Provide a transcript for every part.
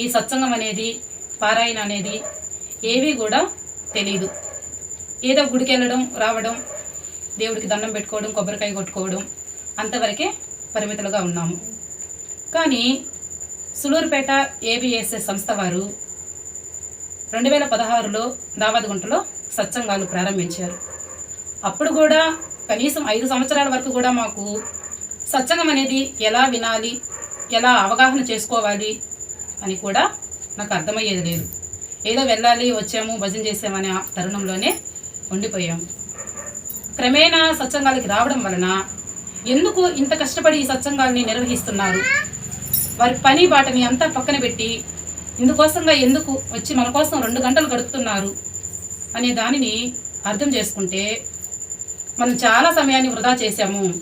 ఈ సత్సంగం అనేది పారాయణ అనేది ఏవి కూడా తెలియదు ఏదో గుడికి వెళ్ళడం రావడం దేవుడికి దండం పెట్టుకోవడం కొబ్బరికాయ కొట్టుకోవడం అంతవరకే పరిమితులుగా ఉన్నాము. కానీ సులూరుపేట ఏబిఎస్ఎస్ సంస్థ వారు రెండు వేల పదహారులో దావాదగుంటలో సత్సంగాలు ప్రారంభించారు. అప్పుడు కూడా కనీసం ఐదు సంవత్సరాల వరకు కూడా మాకు సత్సంగం అనేది ఎలా వినాలి ఎలా అవగాహన చేసుకోవాలి అని కూడా నాకు అర్థమయ్యేది లేదు. ఏదో వెళ్ళాలి వచ్చాము భజన చేసామనే ఆ తరుణంలోనే ఉండిపోయాము. క్రమేణా సత్సంగాలకి రావడం వలన ఎందుకు ఇంత కష్టపడి ఈ సత్సంగాల్ని నిర్వహిస్తున్నారు? వారి పని బాటని అంతా పక్కన పెట్టి ఇందుకోసంగా ఎందుకు వచ్చి మన కోసం రెండు గంటలు గడుపుతున్నారు అనే దానిని అర్థం చేసుకుంటే మనం చాలా సమయాన్ని వృధా చేశాము.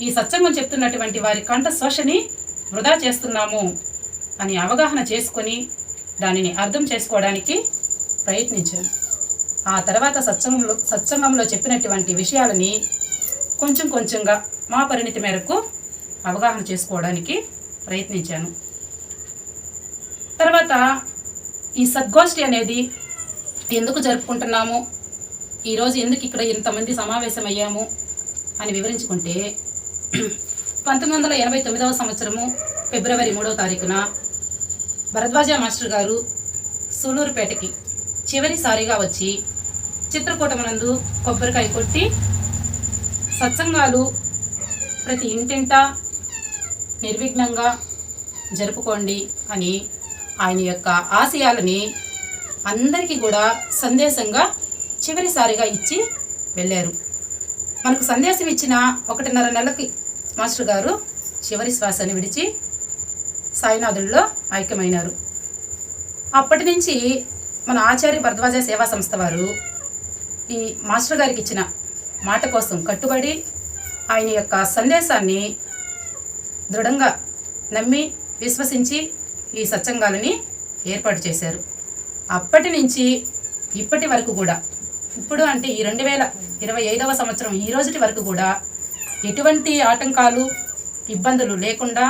ఈ సత్సంగం చెప్తున్నటువంటి వారి కంఠ శోషని వృధా చేస్తున్నాము. అని అవగాహన చేసుకొని దానిని అర్థం చేసుకోవడానికి ప్రయత్నించాను. ఆ తర్వాత సత్సంగంలో సత్సంగంలో చెప్పినటువంటి విషయాలని కొంచెం కొంచెంగా మా పరిణితి మేరకు అవగాహన చేసుకోవడానికి ప్రయత్నించాను. తర్వాత ఈ సద్గోష్ఠి అనేది ఎందుకు జరుపుకుంటున్నాము? ఈరోజు ఎందుకు ఇక్కడ ఇంతమంది సమావేశమయ్యాము? అని వివరించుకుంటే పంతొమ్మిది వందల ఎనభై తొమ్మిదవ సంవత్సరము ఫిబ్రవరి మూడవ తారీఖున భరద్వాజ మాస్టర్ గారు సూలూరుపేటకి చివరిసారిగా వచ్చి చిత్రకూటమునందు కొబ్బరికాయ కొట్టి సత్సంగాలు ప్రతి ఇంటింటా నిర్విఘ్నంగా జరుపుకోండి అని ఆయన యొక్క ఆశయాలని అందరికీ కూడా సందేశంగా చివరిసారిగా ఇచ్చి వెళ్ళారు. మనకు సందేశం ఇచ్చిన ఒకటిన్నర నెలకి మాస్టర్ గారు చివరి శ్వాసని విడిచి సాయినాథుల్లో ఐక్యమైనారు. అప్పటి నుంచి మన ఆచార్య భరద్వాజ సేవా సంస్థ వారు ఈ మాస్టర్ గారికి ఇచ్చిన మాట కోసం కట్టుబడి ఆయన యొక్క సందేశాన్ని దృఢంగా నమ్మి విశ్వసించి ఈ సత్సంగాలని ఏర్పాటు చేశారు. అప్పటి నుంచి ఇప్పటి వరకు కూడా ఇప్పుడు అంటే ఈ రెండు వేల ఇరవై ఐదవ సంవత్సరం ఈ రోజుటి వరకు కూడా ఎటువంటి ఆటంకాలు ఇబ్బందులు లేకుండా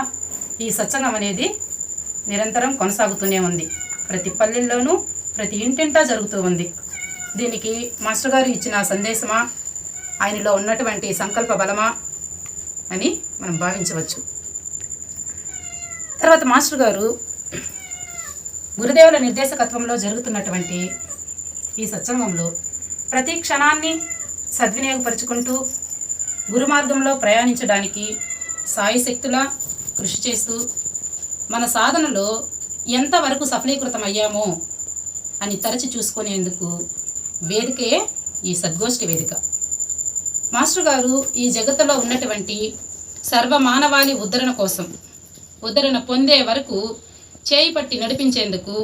ఈ సత్సంగం అనేది నిరంతరం కొనసాగుతూనే ఉంది. ప్రతి పల్లెల్లోనూ ప్రతి ఇంటింటా జరుగుతూ ఉంది. దీనికి మాస్టర్ గారు ఇచ్చిన సందేశమా? ఆయనలో ఉన్నటువంటి సంకల్ప బలమా? అని మనం భావించవచ్చు. తర్వాత మాస్టర్ గారు గురుదేవుల నిర్దేశకత్వంలో జరుగుతున్నటువంటి ఈ సత్సంగంలో ప్రతి క్షణాన్ని సద్వినియోగపరుచుకుంటూ గురు మార్గంలో ప్రయాణించడానికి సాయిశక్తుల కృషి చేస్తూ మన సాధనలో ఎంతవరకు సఫలీకృతమయ్యామో అని తరచి చూసుకునేందుకు వేదికయే ఈ సద్గోష్ఠి వేదిక. మాస్టర్ గారు ఈ జగత్తులో ఉన్నటువంటి సర్వమానవాళి ఉద్ధరణ కోసం ఉద్ధరణ పొందే వరకు చేయి పట్టి నడిపించేందుకు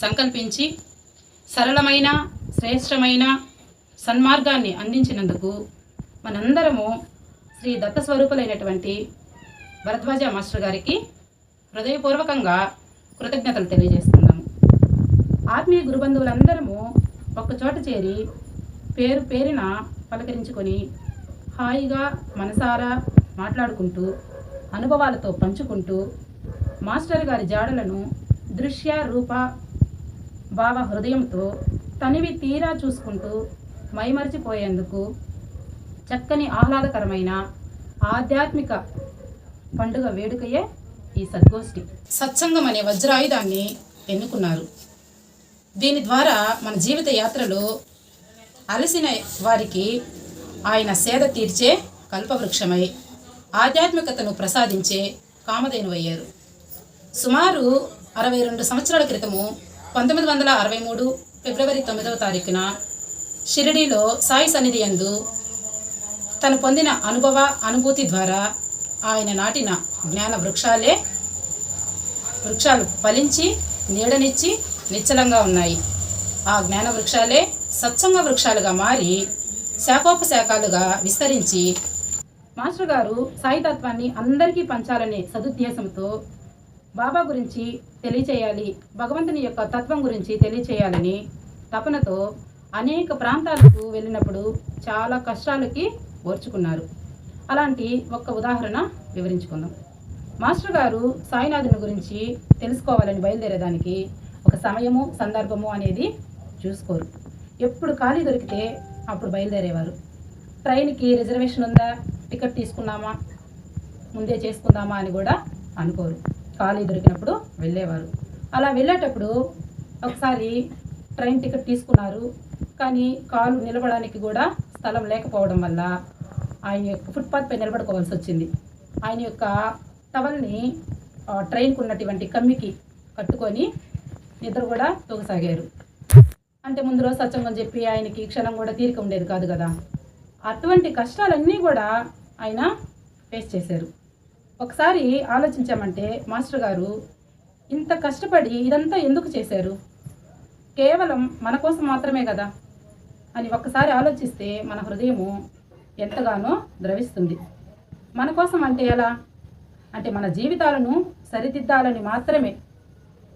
సంకల్పించి సరళమైన శ్రేష్టమైన సన్మార్గాన్ని అందించినందుకు మనందరము శ్రీ దత్తస్వరూపులైనటువంటి భరద్వాజ మాస్టర్ గారికి హృదయపూర్వకంగా కృతజ్ఞతలు తెలియజేస్తున్నాము. ఆత్మీయ గురుబంధువులందరము ఒక్కచోట చేరి పేరు పేరిన పలకరించుకొని హాయిగా మనసారా మాట్లాడుకుంటూ అనుభవాలతో పంచుకుంటూ మాస్టర్ గారి జాడలను దృశ్య రూప భావ హృదయంతో తనివి తీరా చూసుకుంటూ మైమరిచిపోయేందుకు చక్కని ఆహ్లాదకరమైన ఆధ్యాత్మిక పండుగ వేడుకయే ఈ సద్గోష్ఠి. సత్సంగం అనే వజ్రాయుధాన్ని ఎన్నుకున్నారు. దీని ద్వారా మన జీవిత యాత్రలో అలసిన వారికి ఆయన సేద తీర్చే కల్పవృక్షమై ఆధ్యాత్మికతను ప్రసాదించే కామధేనువయ్యారు. సుమారు అరవై రెండు సంవత్సరాల క్రితము పంతొమ్మిది వందల అరవై మూడు ఫిబ్రవరి తొమ్మిదవ తారీఖున షిరిడీలో సాయి సన్నిధి యందు తను పొందిన అనుభవ అనుభూతి ద్వారా ఆయన నాటిన జ్ఞాన వృక్షాలే వృక్షాలు ఫలించి నీడనిచ్చి నిశ్చలంగా ఉన్నాయి. ఆ జ్ఞాన వృక్షాలే సత్సంగ వృక్షాలుగా మారి శాఖోపశాఖలుగా విస్తరించి మాస్టర్ గారు సాయితత్వాన్ని అందరికీ పంచాలనే సదుద్దేశంతో బాబా గురించి తెలియచేయాలి భగవంతుని యొక్క తత్వం గురించి తెలియచేయాలని తపనతో అనేక ప్రాంతాలకు వెళ్ళినప్పుడు చాలా కష్టాలకి ఓర్చుకున్నారు. అలాంటి ఒక్క ఉదాహరణ వివరించుకుందాం. మాస్టర్ గారు సాయినాథుని గురించి తెలుసుకోవాలని బయలుదేరేదానికి ఒక సమయము సందర్భము అనేది చూసుకోరు. ఎప్పుడు ఖాళీ దొరికితే అప్పుడు బయలుదేరేవారు. ట్రైన్కి రిజర్వేషన్ ఉందా? టికెట్ తీసుకున్నామా? ముందే చేసుకుందామా అని కూడా అనుకోరు. ఖాళీ దొరికినప్పుడు వెళ్ళేవారు. అలా వెళ్ళేటప్పుడు ఒకసారి ట్రైన్ టికెట్ తీసుకున్నారు. కానీ కాలు నిలబడడానికి కూడా స్థలం లేకపోవడం వల్ల ఆయన యొక్క ఫుట్పాత్ పై నిలబడుకోవాల్సి వచ్చింది. ఆయన యొక్క టవల్ని ఆ, ట్రైన్కు ఉన్నటువంటి కమ్మికి కట్టుకొని నిద్ర కూడా తొగసాగారు. అంటే ముందు రోజు సత్సంగం చెప్పి ఆయనకి క్షణం కూడా తీరిక ఉండేది కాదు కదా. అటువంటి కష్టాలన్నీ కూడా ఆయన ఫేస్ చేశారు. ఒకసారి ఆలోచించామంటే మాస్టర్ గారు ఇంత కష్టపడి ఇదంతా ఎందుకు చేశారు? కేవలం మన కోసం మాత్రమే కదా అని ఒక్కసారి ఆలోచిస్తే మన హృదయము ఎంతగానో ద్రవిస్తుంది. మన కోసం అంటే ఎలా? అంటే మన జీవితాలను సరిదిద్దాలని మాత్రమే.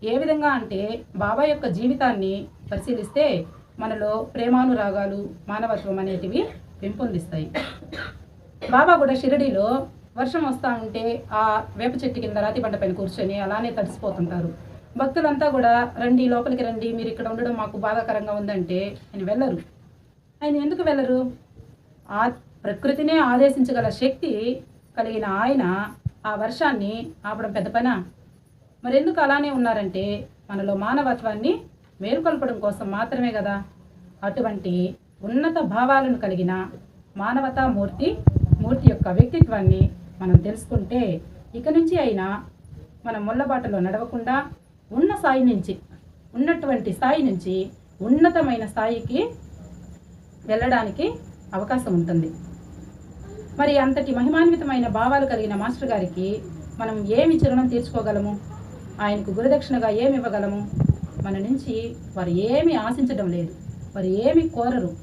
ఏ విధంగా అంటే బాబా యొక్క జీవితాన్ని పరిశీలిస్తే మనలో ప్రేమానురాగాలు మానవత్వం అనేటివి పెంపొందిస్తాయి. బాబా కూడా షిరిడీలో వర్షం వస్తూ ఉంటే ఆ వేప చెట్టు కింద రాతి బండ పైన కూర్చొని అలానే తడిసిపోతుంటారు. భక్తులంతా కూడా రండి లోపలికి రండి మీరు ఇక్కడ ఉండడం మాకు బాధాకరంగా ఉందంటే ఆయన వెళ్ళరు. ఆయన ఎందుకు వెళ్ళరు? ఆ ప్రకృతినే ఆదేశించగల శక్తి కలిగిన ఆయన ఆ వర్షాన్ని ఆపడం పెద్ద పనా? మరెందుకు అలానే ఉన్నారంటే మనలో మానవత్వాన్ని మేలుకొల్పడం కోసం మాత్రమే కదా అటువంటి ఉన్నత భావాలను కలిగిన మానవతా మూర్తి మూర్తి యొక్క వ్యక్తిత్వాన్ని మనం తెలుసుకుంటే ఇక నుంచి అయినా మనం ముళ్ళబాటలో నడవకుండా ఉన్న స్థాయి నుంచి ఉన్నటువంటి స్థాయి నుంచి ఉన్నతమైన స్థాయికి వెళ్ళడానికి అవకాశం ఉంటుంది. మరి అంతటి మహిమాన్వితమైన భావాలు కలిగిన మాస్టర్ గారికి మనం ఏమి చిరణం తీర్చుకోగలము? ఆయనకు గురుదక్షిణగా ఏమి ఇవ్వగలము? మన నుంచి వారు ఏమి ఆశించడం లేదు. వారు ఏమి కోరరు.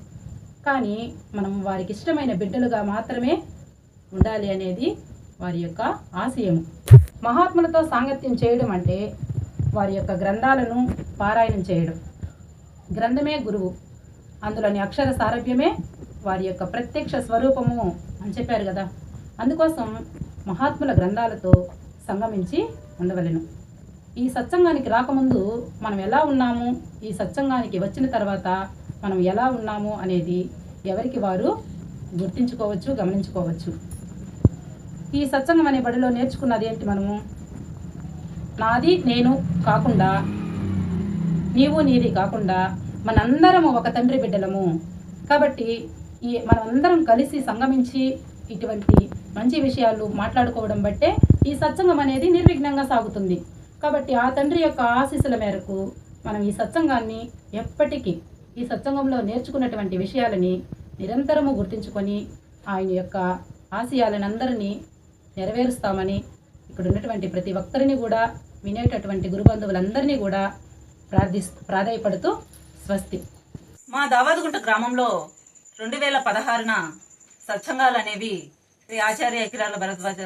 కానీ మనం వారికి ఇష్టమైన బిడ్డలుగా మాత్రమే ఉండాలి అనేది వారి యొక్క ఆశయము. మహాత్ములతో సాంగత్యం చేయడం అంటే వారి యొక్క గ్రంథాలను పారాయణం చేయడం. గ్రంథమే గురువు. అందులోని అక్షర సారభ్యమే వారి యొక్క ప్రత్యక్ష స్వరూపము. అని చెప్పారు కదా. అందుకోసం మహాత్ముల గ్రంథాలతో సంగమించి ఉండవలెను. ఈ సత్సంగానికి రాకముందు మనం ఎలా ఉన్నాము? ఈ సత్సంగానికి వచ్చిన తర్వాత మనం ఎలా ఉన్నాము అనేది ఎవరికి వారు గుర్తించుకోవచ్చు గమనించుకోవచ్చు. ఈ సత్సంగం అనే బడిలో నేర్చుకున్నది ఏంటి మనము? నాది నేను కాకుండా నీవు నీది కాకుండా మనందరము ఒక తండ్రి బిడ్డలము. కాబట్టి ఈ మనమందరం కలిసి సంగమించి ఇటువంటి మంచి విషయాలు మాట్లాడుకోవడం బట్టే ఈ సత్సంగం అనేది నిర్విఘ్నంగా సాగుతుంది. కాబట్టి ఆ తండ్రి యొక్క ఆశీస్సుల మేరకు మనం ఈ సత్సంగాన్ని ఎప్పటికీ ఈ సత్సంగంలో నేర్చుకున్నటువంటి విషయాలని నిరంతరము గుర్తించుకొని ఆయన యొక్క ఆశయాలను అందరినీ నెరవేరుస్తామని ఇక్కడ ఉన్నటువంటి ప్రతి ఒక్కరిని కూడా వినేటటువంటి గురుబంధువులందరినీ కూడా ప్రార్థి ప్రాధాయపడుతూ స్వస్తి. మా దావాదుగుంట గ్రామంలో రెండు వేల పదహారున సత్సంగాలు అనేవి శ్రీ ఆచార్య అఖిలాల భరద్వాజ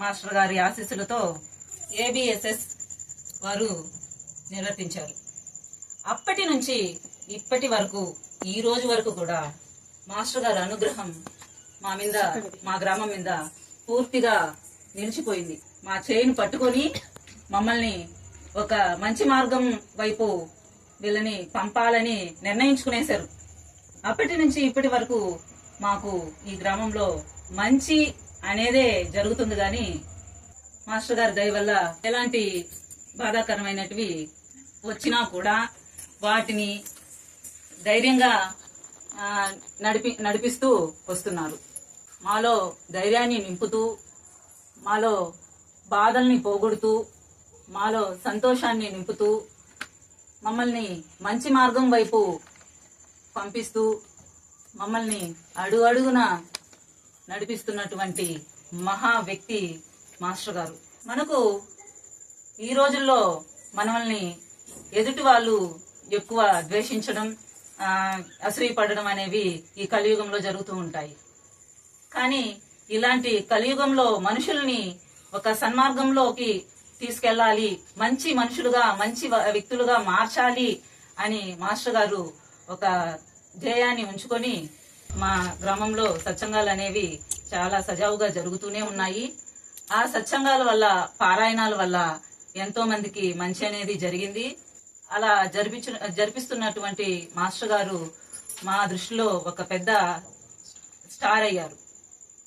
మాస్టర్ గారి ఆశీస్సులతో ఏబిఎస్ఎస్ వారు నిర్వర్తించారు. అప్పటి నుంచి ఇప్పటి వరకు ఈ రోజు వరకు కూడా మాస్టర్ గారి అనుగ్రహం మా మీద మా గ్రామం మీద పూర్తిగా నిలిచిపోయింది. మా చేయిని పట్టుకొని మమ్మల్ని ఒక మంచి మార్గం వైపు వీళ్ళని పంపాలని నిర్ణయించుకునేశారు. అప్పటి నుంచి ఇప్పటి వరకు మాకు ఈ గ్రామంలో మంచి అనేదే జరుగుతుంది కానీ మాస్టర్ గారి దయ వల్ల ఎలాంటి బాధాకరమైనటివి వచ్చినా కూడా వాటిని ధైర్యంగా నడిపి నడిపిస్తూ వస్తున్నారు. మాలో ధైర్యాన్ని నింపుతూ మాలో బాధల్ని పోగొడుతూ మాలో సంతోషాన్ని నింపుతూ మమ్మల్ని మంచి మార్గం వైపు పంపిస్తూ మమ్మల్ని అడుగు అడుగున నడిపిస్తున్నటువంటి మహా వ్యక్తి మాస్టర్ గారు. మనకు ఈ రోజుల్లో మనల్ని ఎదుటి వాళ్ళు ఎక్కువ ద్వేషించడం అసూయపడడం అనేవి ఈ కలియుగంలో జరుగుతూ ఉంటాయి. కానీ ఇలాంటి కలియుగంలో మనుషుల్ని ఒక సన్మార్గంలోకి తీసుకెళ్ళాలి మంచి మనుషులుగా మంచి వ్యక్తులుగా మార్చాలి అని మాస్టర్ గారు ఒక ధ్యేయాన్ని ఉంచుకొని మా గ్రామంలో సత్సంగాలు అనేవి చాలా సజావుగా జరుగుతూనే ఉన్నాయి. ఆ సత్సంగాల వల్ల పారాయణాల వల్ల ఎంతో మందికి మంచి అనేది జరిగింది. అలా జరిపించు జరిపిస్తున్నటువంటి మాస్టర్ గారు మా దృష్టిలో ఒక పెద్ద స్టార్ అయ్యారు.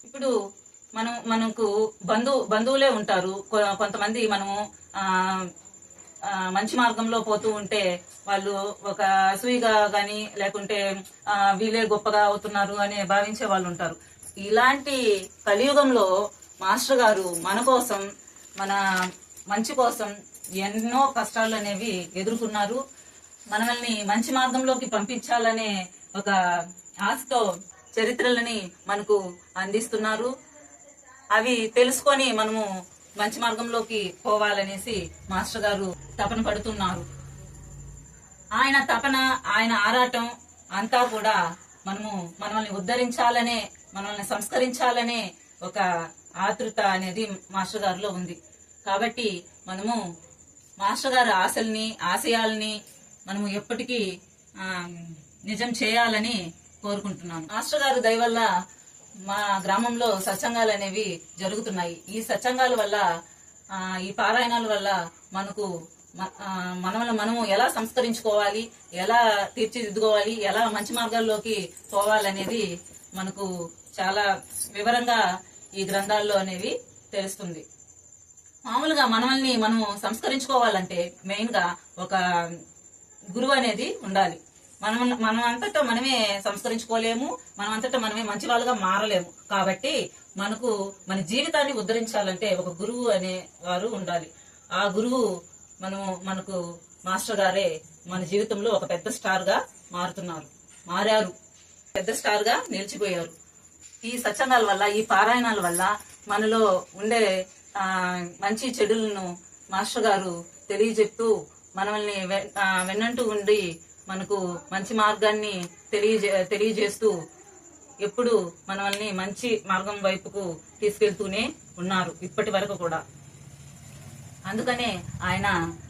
ఇప్పుడు మనం మనకు బంధు బంధువులే ఉంటారు. కొ- కొంతమంది మనము మంచి మార్గంలో పోతూ ఉంటే వాళ్ళు ఒక అసూయిగా గాని లేకుంటే ఆ, వీళ్ళే గొప్పగా అవుతున్నారు అని భావించే వాళ్ళు ఉంటారు. ఇలాంటి కలియుగంలో మాస్టర్ గారు మన కోసం మన మంచి కోసం ఎన్నో కష్టాలు అనేవి ఎదుర్కొన్నారు. మనల్ని మంచి మార్గంలోకి పంపించాలనే ఒక ఆశతో చరిత్రలని మనకు అందిస్తున్నారు. అవి తెలుసుకొని మనము మంచి మార్గంలోకి పోవాలనేసి మాస్టర్ గారు తపన పడుతున్నారు. ఆయన తపన ఆయన ఆరాటం అంతా కూడా మనము మనల్ని ఉద్ధరించాలనే మనల్ని సంస్కరించాలనే ఒక ఆతృత అనేది మాస్టర్ గారిలో ఉంది. కాబట్టి మనము మాస్టర్ గారి ఆశల్ని ఆశయాల్ని మనము ఎప్పటికీ నిజం చేయాలని కోరుకుంటున్నాను. మాస్టర్ గారు దయ వల్ల మా గ్రామంలో సత్సంగాలు అనేవి జరుగుతున్నాయి. ఈ సత్సంగాల వల్ల ఈ పారాయణాల వల్ల మనకు మనల్ని మనము ఎలా సంస్కరించుకోవాలి ఎలా తీర్చిదిద్దుకోవాలి ఎలా మంచి మార్గాల్లోకి పోవాలనేది మనకు చాలా వివరంగా ఈ గ్రంథాల్లో అనేవి తెలుస్తుంది. మామూలుగా మనల్ని మనము సంస్కరించుకోవాలంటే మెయిన్గా ఒక గురువు అనేది ఉండాలి. మనం మనం అంతటా మనమే సంస్కరించుకోలేము మనం అంతటా మనమే మంచి వాళ్ళుగా మారలేము. కాబట్టి మనకు మన జీవితాన్ని ఉద్ధరించాలంటే ఒక గురువు అనే వారు ఉండాలి. ఆ గురువు మనము మనకు మాస్టర్ గారే మన జీవితంలో ఒక పెద్ద స్టార్గా మారుతున్నారు. మారారు. పెద్ద స్టార్గా నిలిచిపోయారు. ఈ సత్సంగాల వల్ల ఈ పారాయణాల వల్ల మనలో ఉండే మంచి చెడులను మాస్టర్ గారు తెలియజెప్తూ మనల్ని వె- వెన్నంటూ ఉండి మనకు మంచి మార్గాన్ని తెలియజే తెలియజేస్తూ ఎప్పుడు మనల్ని మంచి మార్గం వైపుకు తీసుకెళ్తూనే ఉన్నారు. ఇప్పటి వరకు కూడా. అందుకనే ఆయన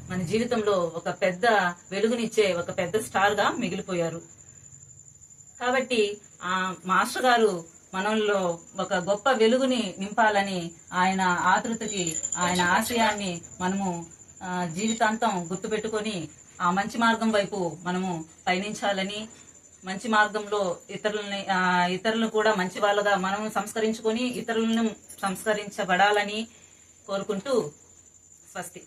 మన జీవితంలో ఒక పెద్ద వెలుగునిచ్చే ఒక పెద్ద స్టార్గా మిగిలిపోయారు. కాబట్టి ఆ మాస్టర్ గారు మనలో ఒక గొప్ప వెలుగుని నింపాలని ఆయన ఆతృతకి ఆయన ఆశయాన్ని మనము జీవితాంతం గుర్తుపెట్టుకొని ఆ మంచి మార్గం వైపు మనము పయనించాలని మంచి మార్గంలో ఇతరులని ఆ, ఇతరులను కూడా మంచి వాళ్ళగా మనం సంస్కరించుకొని ఇతరులను సంస్కరించబడాలని కోరుకుంటూ స్వస్తి.